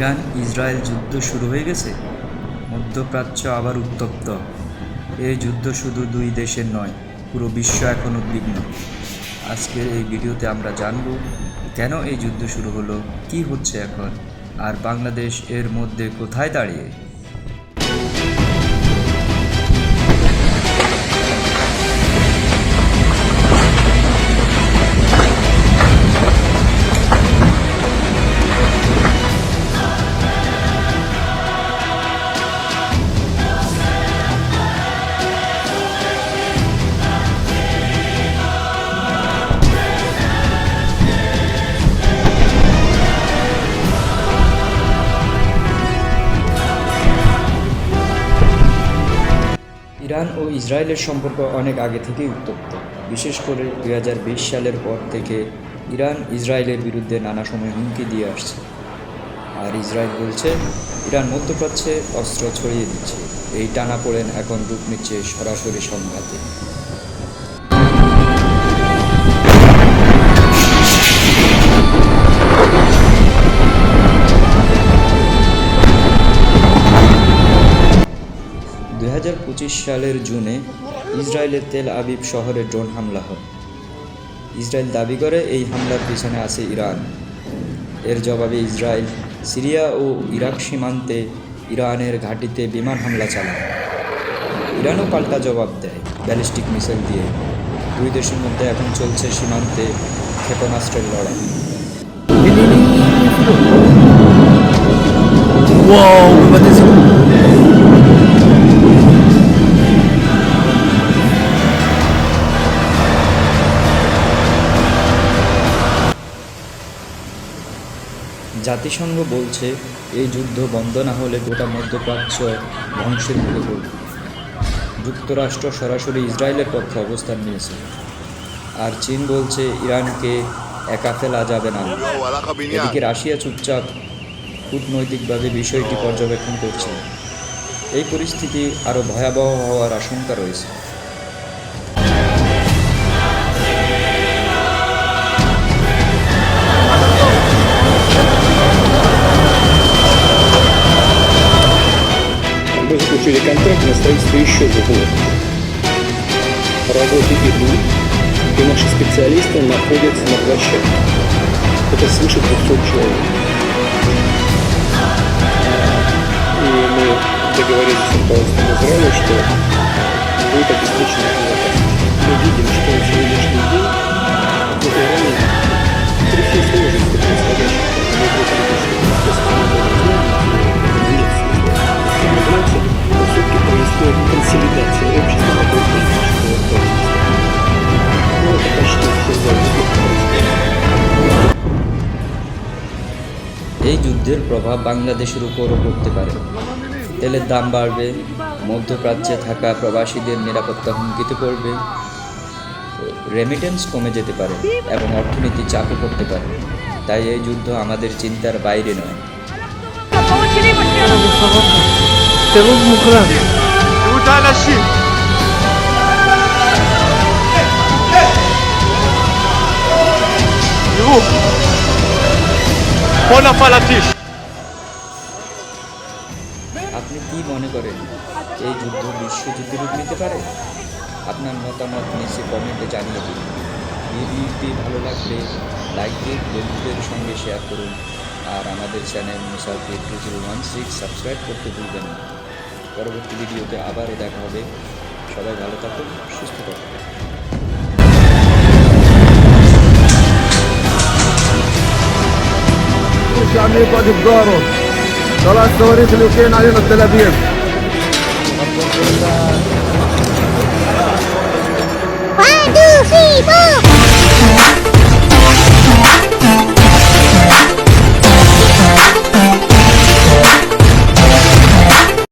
Iran Israel যুদ্ধ শুরু হয়ে গেছে। মধ্যপ্রাচ্য আবার উত্তপ্ত। এই যুদ্ধ শুধু দুই দেশের নয়, পুরো বিশ্ব এখন উদ্বিগ্ন। আজকের এই ভিডিওতে আমরা জানব, কেন এই যুদ্ধ শুরু হলো, কি হচ্ছে এখন, আর বাংলাদেশ এর মধ্যে কোথায় দাঁড়িয়ে? ইরান ও ইসরায়েলের সম্পর্ক অনেক আগে থেকেই উত্তপ্ত। বিশেষ করে দু হাজার বিশ সালের পর থেকে ইরান ইসরায়েলের বিরুদ্ধে নানা সময় হুমকি দিয়ে আসছে। আর ইসরায়েল বলছে, ইরান মধ্যপ্রাচ্যে অস্ত্র ছড়িয়ে দিচ্ছে। এই টানা পড়েন এখন রূপ নিচ্ছে সরাসরি সংঘাতে। সালের জুনে ইসরায়েলের তেল আবিব শহরে ড্রোন হামলা হয়। ইসরায়েল দাবি করে এই হামলার পিছনে আছে ইরান। এর জবাবে ইসরায়েল সিরিয়া ও ইরাক সীমান্তে ইরানের ঘাঁটিতে বিমান হামলা চালায়। ইরানও পাল্টা জবাব দেয় ব্যালিস্টিক মিসাইল দিয়ে। দুই দেশের মধ্যে এখন চলছে সীমান্তে ক্ষেপণাস্ত্রের লড়াই. জাতিসংঘ বলছে, এই যুদ্ধ বন্ধ না হলে গোটা মধ্যপ্রাচ্য ধ্বংসের মুখে পড়বে। যুক্তরাষ্ট্র সরাসরি ইসরায়েলের পক্ষে অবস্থান নিয়েছে। আর চীন বলছে, ইরানকে একা ফেলা যাবে না। এদিকে রাশিয়া চুপচাপ কূটনৈতিকভাবে বিষয়টি পর্যবেক্ষণ করছে। এই পরিস্থিতি আরও ভয়াবহ হওয়ার আশঙ্কা রয়েছে। Заключили контракт на строительство еще завода. Работы идут, и наши специалисты находятся на площадке. Это свыше 200 человек. И мы договорились с руководством Израиля, что будет обеспечена безопасность. যুদ্ধের প্রভাব বাংলাদেশের উপরও পড়তে পারে। তেলের দাম বাড়বে, মধ্যপ্রাচ্যে থাকা প্রবাসীদের নিরাপত্তা হুমকিতে পড়বে রেমিটেন্স কমে যেতে পারে এবং অর্থনীতি চাপে পড়তে পারে। তাই এই যুদ্ধ আমাদের চিন্তার বাইরে নয়। ফালাতিস আপনি কি মনে করেন এই যুদ্ধ বিশ্বযুদ্ধে রূপ নিতে পারে? আপনার মতামত নিচে কমেন্টে জানিয়ে দিন। ভিডিওটি ভালো লাগলে লাইক দিন, বন্ধুদের সঙ্গে শেয়ার করুন, আর আমাদের channel Musafir two zero one six subscribe করতে ভুলবেন না। পরবর্তী ভিডিওতে আবারও দেখা হবে। সবাই ভালো থাকুন, সুস্থ থাকুন। مش الشعبي يقعد بجاره خلاص صواريخ اليوكين علينا التلابيب وادوخي